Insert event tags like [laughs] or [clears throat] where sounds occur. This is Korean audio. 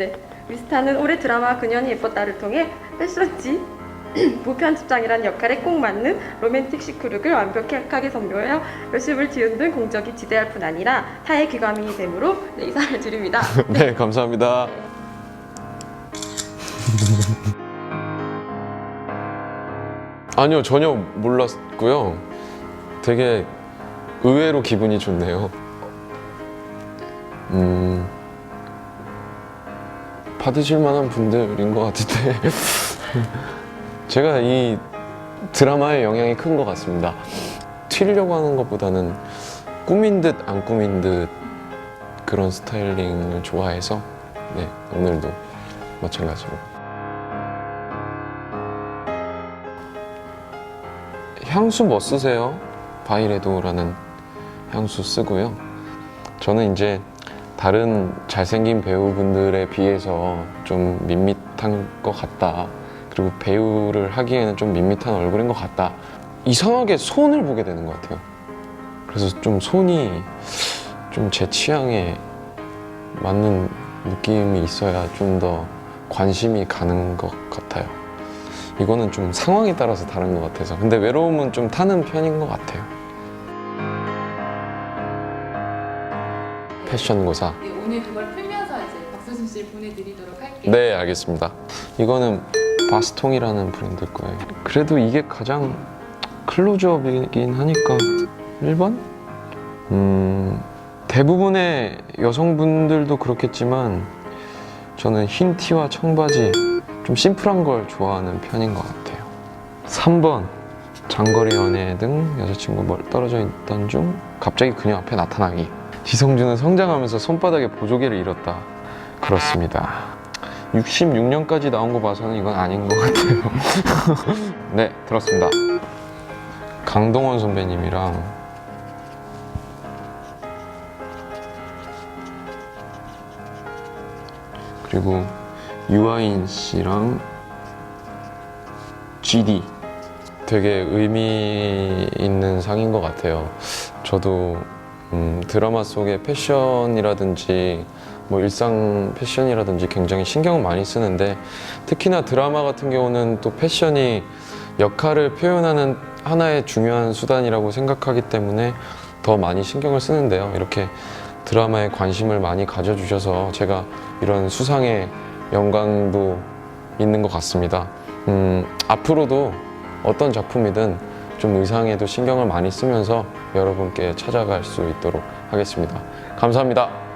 네, 위스타는 올해 드라마 그년이 예뻤다를 통해 패션지 [clears throat] 부편집장이라는 역할에 꼭 맞는 로맨틱 시크룩을 완벽하게 선보여 열심을 뒤흔든 공적이 지대할 뿐 아니라 타의 귀감이 되므로 네, 이사를 드립니다. [laughs] 네, 감사합니다. 아니요, 전혀 몰랐고요. 되게 의외로 기분이 좋네요. 음, 받으실 만한 분들인 것 같은데. [laughs] 제가 이 드라마의 영향이 큰 것 같습니다. 튀려고 하는 것보다는 꾸민 듯 안 꾸민 듯 그런 스타일링을 좋아해서 네, 오늘도 마찬가지로 향수 뭐 쓰세요? 바이레도라는 향수 쓰고요. 저는 이제 다른 잘생긴 배우분들에 비해서 좀 밋밋한 것 같다. 그리고 배우를 하기에는 좀 밋밋한 얼굴인 것 같다. 이상하게 손을 보게 되는 것 같아요. 그래서 좀 손이 좀 제 취향에 맞는 느낌이 있어야 좀 더 관심이 가는 것 같아요. 이거는 좀 상황에 따라서 다른 것 같아서. 근데 외로움은 좀 타는 편인 것 같아요. 패션고사. 네, 오늘 그걸 풀면서 이제 박수진 씨 보내드리도록 할게요. 네, 알겠습니다. 이거는 바스통이라는 브랜드 거예요. 그래도 이게 가장 클로즈업이긴 하니까 1번? 음, 대부분의 여성분들도 그렇겠지만 저는 흰 티와 청바지 좀 심플한 걸 좋아하는 편인 것 같아요. 3번 장거리 연애 등 여자친구 멀 떨어져 있던 중 갑자기 그녀 앞에 나타나기. 지성준은 성장하면서 손바닥에 보조개를 잃었다. 그렇습니다. 66년까지 나온 거 봐서는 이건 아닌 것 같아요. [laughs] 네, 들었습니다. 강동원 선배님이랑 그리고 유아인 씨랑 GD 되게 의미 있는 상인 것 같아요. 저도 음, 드라마 속의 패션이라든지 뭐 일상 패션이라든지 굉장히 신경을 많이 쓰는데 특히나 드라마 같은 경우는 또 패션이 역할을 표현하는 하나의 중요한 수단이라고 생각하기 때문에 더 많이 신경을 쓰는데요. 이렇게 드라마에 관심을 많이 가져주셔서 제가 이런 수상의 영광도 있는 것 같습니다. 음, 앞으로도 어떤 작품이든 좀 의상에도 신경을 많이 쓰면서 여러분께 찾아갈 수 있도록 하겠습니다. 감사합니다.